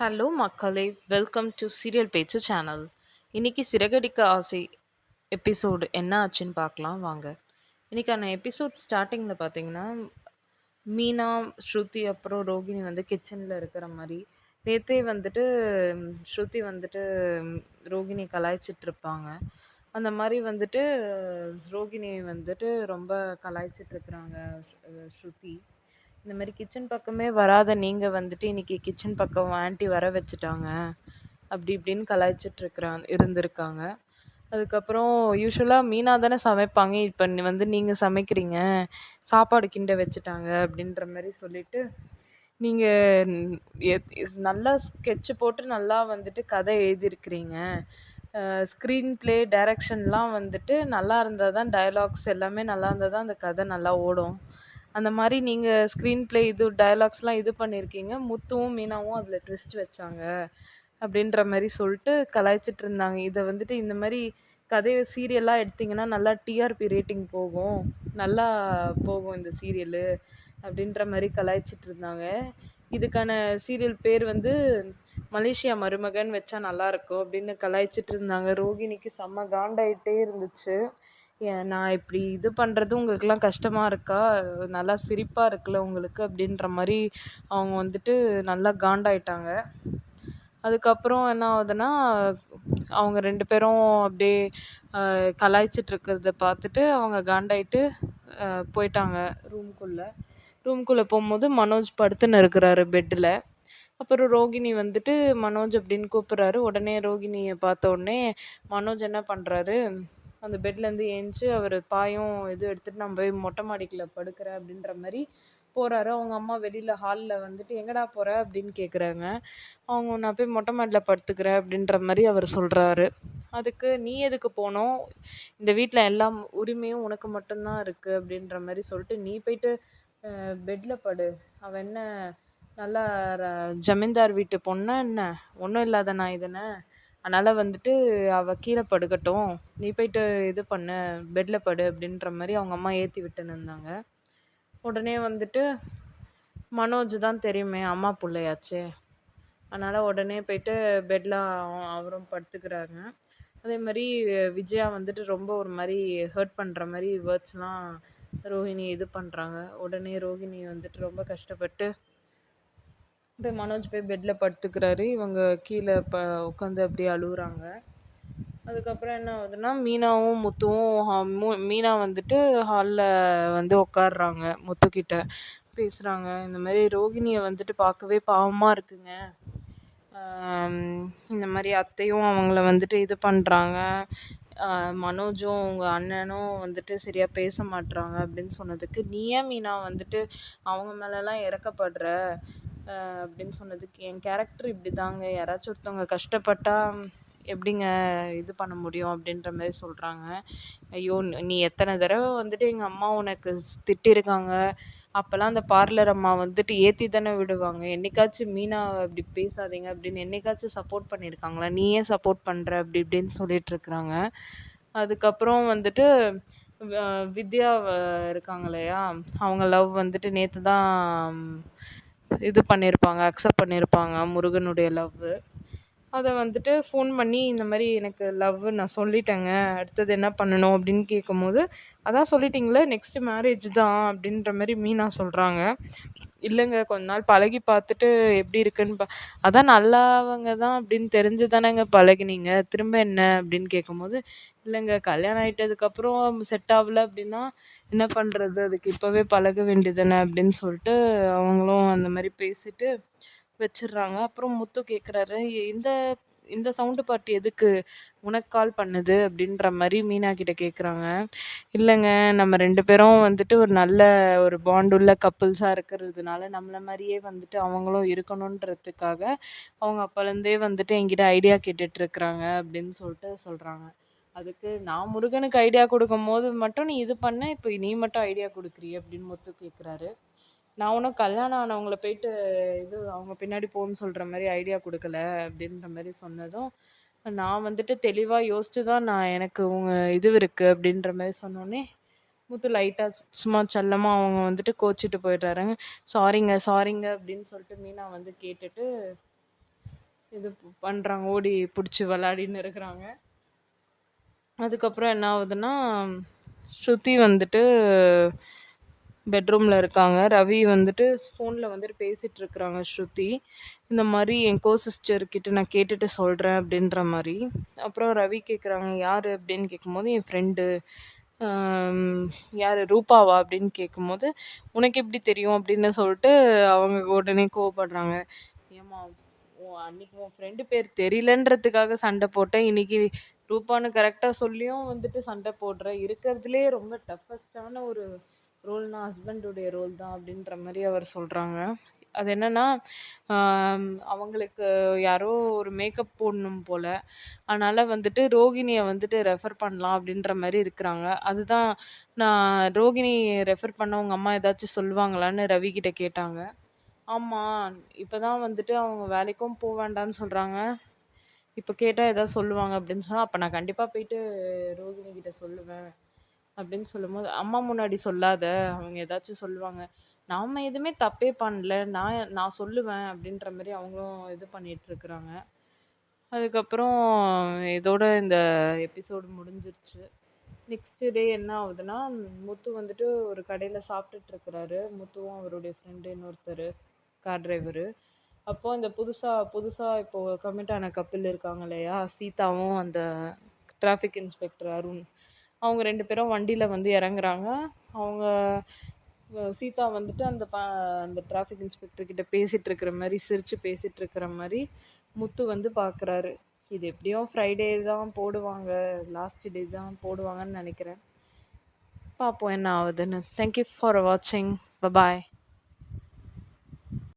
Hello மக்களே. Welcome to serial பேச்சு channel இன்னைக்கு சிறகடிக்க ஆசை எபிசோடு என்ன ஆச்சுன்னு பார்க்கலாம் வாங்க. இன்னைக்கான எபிசோட் ஸ்டார்டிங்கில் பார்த்தீங்கன்னா மீனா ஸ்ருதி அப்புறம் ரோகிணி வந்து கிச்சனில் இருக்கிற மாதிரி. நேற்றே வந்துட்டு ஸ்ருதி வந்துட்டு ரோகிணி கலாய்ச்சிட்டு இருப்பாங்க அந்த மாதிரி வந்துட்டு ரோகிணி வந்துட்டு ரொம்ப கலாய்ச்சிட்ருக்குறாங்க ஸ்ருதி. இந்த மாதிரி கிச்சன் பக்கமே வராத நீங்கள் வந்துட்டு இன்றைக்கி கிச்சன் பக்கம் ஆண்டி வர வச்சுட்டாங்க. அப்படி இப்படின்னு கலாய்ச்சிட்டுருக்குறாங்க இருந்திருக்காங்க. அதுக்கப்புறம் யூஸ்வலாக மீனா தானே சமைப்பாங்க. இப்போ வந்து நீங்கள் சமைக்கிறீங்க சாப்பாடு கிண்ட வச்சுட்டாங்க அப்படின்ற மாதிரி சொல்லிட்டு நீங்கள் நல்லா ஸ்கெட்ச் போட்டு நல்லா வந்துட்டு கதை எழுதியிருக்கிறீங்க. ஸ்க்ரீன் ப்ளே டைரக்ஷன்லாம் வந்துட்டு நல்லா இருந்தால் தான் டயலாக்ஸ் எல்லாமே நல்லா இருந்தால் தான் அந்த கதை நல்லா ஓடும். அந்த மாதிரி நீங்கள் ஸ்க்ரீன் ப்ளே இது டயலாக்ஸ்லாம் இது பண்ணியிருக்கீங்க முத்துவும் மீனாவும் அதில் ட்விஸ்ட் வச்சாங்க அப்படின்ற மாதிரி சொல்லிட்டு கலாய்ச்சிட்டு இருந்தாங்க. இதை வந்துட்டு இந்த மாதிரி கதையை சீரியலாக எடுத்திங்கன்னா நல்லா டிஆர்பி ரேட்டிங் போகும். நல்லா போகும் இந்த சீரியலு அப்படின்ற மாதிரி கலாய்ச்சிட்டு இருந்தாங்க. இதுக்கான சீரியல் பேர் வந்து மலேசியா மருமகன் வச்சா நல்லா இருக்கும் அப்படின்னு கலாய்ச்சிட்டு இருந்தாங்க. ரோகிணிக்கு செம்ம காண்டாயிட்டே இருந்துச்சு. நான் இப்படி இது பண்ணுறது உங்களுக்கெல்லாம் கஷ்டமாக இருக்கா? நல்லா சிரிப்பாக இருக்குல்ல உங்களுக்கு அப்படின்ற மாதிரி அவங்க வந்துட்டு நல்லா காண்டாயிட்டாங்க. அதுக்கப்புறம் என்ன ஆகுதுன்னா அவங்க ரெண்டு பேரும் அப்படியே கலாய்ச்சிட்டு இருக்கிறத பார்த்துட்டு அவங்க காண்டாயிட்டு போயிட்டாங்க ரூம்குள்ளே. ரூம்குள்ளே போகும்போது மனோஜ் படுத்துன்னு இருக்கிறாரு பெட்டில். அப்புறம் ரோகிணி வந்துட்டு மனோஜ் அப்படின்னு கூப்பிட்றாரு. உடனே ரோகிணியை பார்த்த உடனே மனோஜ் என்ன பண்ணுறாரு அந்த பெட்லேருந்து ஏஞ்சி அவர் பாயும் இது எடுத்துகிட்டு நான் போய் மொட்டை மாடிக்கில் படுக்கிறேன் அப்படின்ற மாதிரி போகிறாரு அவங்க அம்மா வெளியில் ஹாலில் வந்துட்டு எங்கடா போகிற அப்படின்னு கேட்குறாங்க அவங்க நான் போய் மொட்டை மாடியில் படுத்துக்கிறேன் அப்படின்ற மாதிரி அவர் சொல்கிறாரு அதுக்கு நீ எதுக்கு போனோம் இந்த வீட்டில் எல்லா உரிமையும் உனக்கு மட்டும்தான் இருக்குது அப்படின்ற மாதிரி சொல்லிட்டு நீ போயிட்டு பெட்டில் படு. அவன் என்ன நல்லா ர- ஜமீன்தார் வீட்டு பொண்ணா என்ன? ஒன்றும் இல்லாத நான் இதனை அதனால் வந்துட்டு அவள் கீழே படுக்கட்டும். நீ போயிட்டு இது பண்ணு பெட்டில் படு அப்படின்ற மாதிரி அவங்க அம்மா ஏற்றி விட்டுன்னு இருந்தாங்க. உடனே வந்துட்டு மனோஜ் தான் தெரியுமே அம்மா பிள்ளையாச்சே. அதனால் உடனே போயிட்டு பெட்டில் அவரும் படுத்துக்கிறாங்க. அதே மாதிரி விஜயா வந்துட்டு ரொம்ப ஒரு மாதிரி ஹர்ட் பண்ணுற மாதிரி வேர்ட்ஸ்லாம் ரோஹிணி இது பண்ணுறாங்க உடனே ரோஹிணி வந்துட்டு ரொம்ப கஷ்டப்பட்டு போய் மனோஜ் போய் பெட்டில் படுத்துக்கிறாரு. இவங்க கீழே ப உட்காந்து அப்படியே அழுகுறாங்க அதுக்கப்புறம் என்ன ஆகுதுன்னா மீனாவும் முத்துவும் மீனா வந்துட்டு ஹாலில் வந்து உட்காடுறாங்க முத்துக்கிட்ட பேசுகிறாங்க இந்த மாதிரி ரோகிணியை வந்துட்டு பார்க்கவே பாவமாக இருக்குங்க. இந்த மாதிரி அத்தையும் அவங்கள வந்துட்டு இது பண்ணுறாங்க மனோஜும் உங்கள் அண்ணனும் வந்துட்டு சரியாக பேச மாட்றாங்க அப்படின்னு சொன்னதுக்கு நீ ஏன் மீனா வந்துட்டு அவங்க மேலெலாம் இறக்கப்படுற? அப்படின்னு சொன்னதுக்கு என் கேரக்டர் இப்படி தாங்க யாராச்சும் ஒருத்தவங்க கஷ்டப்பட்டால் எப்படிங்க இது பண்ண முடியும் அப்படின்ற மாதிரி சொல்கிறாங்க ஐயோ நீ எத்தனை தடவை வந்துட்டு எங்கள் அம்மா உனக்கு திட்டிருக்காங்க. அப்போல்லாம் அந்த பார்லர் அம்மா வந்துட்டு ஏற்றி தானே விடுவாங்க. என்னைக்காச்சும் மீனா அப்படி பேசாதீங்க அப்படின்னு என்னைக்காச்சும் சப்போர்ட் பண்ணியிருக்காங்களா நீ ஏன் சப்போர்ட் பண்ணுற அப்படி இப்படின்னு சொல்லிட்டு இருக்கிறாங்க. அதுக்கப்புறம் வந்துட்டு வித்யா இருக்காங்க இல்லையா? அவங்க லவ் வந்துட்டு நேற்று தான் இது பண்ணியிருப்பாங்க அக்செப்ட் பண்ணியிருப்பாங்க முருகனுடைய லவ்வு அதை வந்துட்டு ஃபோன் பண்ணி இந்த மாதிரி எனக்கு லவ் நான் சொல்லிட்டேங்க. அடுத்தது என்ன பண்ணணும் அப்படின்னு கேட்கும்போது அதான் சொல்லிட்டிங்களே நெக்ஸ்ட்டு மேரேஜ் தான் அப்படின்ற மாதிரி மீனா சொல்கிறாங்க இல்லைங்க கொஞ்ச நாள் பழகி பார்த்துட்டு எப்படி இருக்குன்னு பா அதான் நல்லவங்க தான் அப்படின்னு தெரிஞ்சு தானேங்க பழகினீங்க. திரும்ப என்ன அப்படின்னு கேட்கும்போது இல்லைங்க. கல்யாணம் ஆகிட்டதுக்கப்புறம் செட் ஆகல அப்படின்னா என்ன பண்ணுறது அதுக்கு இப்போவே பழக வேண்டியதுதானே அப்படின்னு சொல்லிட்டு அவங்களும் அந்த மாதிரி பேசிட்டு வச்சிடுறாங்க. அப்புறம் முத்து கேட்குறாரு இந்த இந்த சவுண்டு பாட்டு எதுக்கு உனக்கு கால் பண்ணுது? அப்படின்ற மாதிரி மீனா கிட்ட கேட்குறாங்க இல்லைங்க நம்ம ரெண்டு பேரும் வந்துட்டு ஒரு நல்ல ஒரு பாண்டுள்ள கப்புள்ஸாக இருக்கிறதுனால நம்மளை மாதிரியே வந்துட்டு அவங்களும் இருக்கணுன்றதுக்காக அவங்க அப்போலேருந்தே வந்துட்டு என்கிட்ட ஐடியா கேட்டுட்ருக்குறாங்க அப்படின்னு சொல்லிட்டு சொல்கிறாங்க அதுக்கு நான் முருகனுக்கு ஐடியா கொடுக்கும் போது மட்டும் நீ இது பண்ண இப்போ நீ மட்டும் ஐடியா கொடுக்குறீ அப்படின்னு முத்து கேட்குறாரு நான் ஒன்றும் கல்யாணம் ஆனவங்கள போயிட்டு இது அவங்க பின்னாடி போன்னு சொல்கிற மாதிரி ஐடியா கொடுக்கல அப்படின்ற மாதிரி சொன்னதும் நான் வந்துட்டு தெளிவாக யோசிச்சு தான் நான் எனக்கு உங்க இது இருக்குது அப்படின்ற மாதிரி சொன்னோடனே முத்து லைட்டாக சும்மா செல்லமாக அவங்க வந்துட்டு கோச்சிட்டு போயிடுறாருங்க. சாரிங்க சாரிங்க அப்படின்னு சொல்லிட்டு மீனா வந்து கேட்டுட்டு இது பண்ணுறாங்க ஓடி பிடிச்சி விளாடின்னு இருக்கிறாங்க. அதுக்கப்புறம் என்ன ஆகுதுன்னா ஸ்ருதி வந்துட்டு பெட்ரூமில் இருக்காங்க. ரவி வந்துட்டு ஃபோனில் வந்துட்டு பேசிகிட்டு இருக்கிறாங்க ஸ்ருதி. இந்த மாதிரி என் கோ சிஸ்டர்கிட்ட நான் கேட்டுட்டு சொல்கிறேன் அப்படின்ற மாதிரி. அப்புறம் ரவி கேட்குறாங்க யார்? அப்படின்னு கேட்கும்போது என் ஃப்ரெண்டு யார்? ரூபாவா? அப்படின்னு கேட்கும்போது உனக்கு எப்படி தெரியும்? அப்படின்னு சொல்லிட்டு அவங்க உடனே கோவப்படுறாங்க. ஏமா அன்னைக்கு உன் ஃப்ரெண்டு பேர் தெரியலன்றதுக்காக சண்டை போட்டேன். இன்னைக்கு ரூபான்னு கரெக்டாக சொல்லியும் வந்துட்டு சண்டை போடுற இருக்கிறதுலே ரொம்ப டஃபஸ்டான ஒரு ரோல்னா ஹஸ்பண்டுடைய ரோல் தான் அப்படின்ற மாதிரி அவர் சொல்கிறாங்க அது என்னென்னா அவங்களுக்கு யாரோ ஒரு மேக்கப் போடணும் போல். அதனால் வந்துட்டு ரோகிணியை வந்துட்டு ரெஃபர் பண்ணலாம் அப்படின்ற மாதிரி இருக்கிறாங்க. அதுதான் நான் ரோகிணி ரெஃபர் பண்ண உங்கள் அம்மா ஏதாச்சும் சொல்லுவாங்களான்னு ரவி கிட்ட கேட்டாங்க. ஆமாம் இப்போ தான் வந்துட்டு அவங்க வேலைக்கும் போக வேண்டான்னு சொல்கிறாங்க இப்போ கேட்டால் எதாவது சொல்லுவாங்க அப்படின்னு சொன்னால் அப்போ நான் கண்டிப்பாக போயிட்டு ரோகிணி கிட்ட சொல்லுவேன் அப்படின்னு சொல்லும்போது அம்மா முன்னாடி சொல்லாத அவங்க ஏதாச்சும் சொல்லுவாங்க. நாம் எதுவுமே தப்பே பண்ணல நான் நான் சொல்லுவேன் அப்படின்ற மாதிரி அவங்களும் இது பண்ணிகிட்ருக்குறாங்க அதுக்கப்புறம் இதோட இந்த எபிசோடு முடிஞ்சிருச்சு. நெக்ஸ்ட்டு டே என்ன ஆகுதுன்னா முத்து வந்துட்டு ஒரு கடையில் சாப்பிட்டுட்ருக்குறாரு முத்துவும் அவருடைய ஃப்ரெண்டு இன்னொருத்தர் கார் டிரைவரு அப்போது இந்த புதுசாக புதுசாக இப்போது கமிட் ஆன கப்பில் இருக்காங்க இல்லையா? சீதாவும் அந்த டிராஃபிக் இன்ஸ்பெக்டர் அருண். அவங்க ரெண்டு பேரும் வண்டியில் வந்து இறங்குறாங்க. அவங்க சீதா வந்துட்டு அந்த ப அந்த டிராஃபிக் இன்ஸ்பெக்டர் கிட்ட பேசிகிட்டு இருக்கிற மாதிரி சிரித்து பேசிகிட்டு இருக்கிற மாதிரி முத்து வந்து பார்க்குறாரு இது எப்படியும் ஃப்ரைடே தான் போடுவாங்க. லாஸ்ட் டே தான் போடுவாங்கன்னு நினைக்கிறேன். பார்ப்போம் என்ன ஆகுதுன்னு. தேங்க்யூ ஃபார் வாட்சிங் பபாய்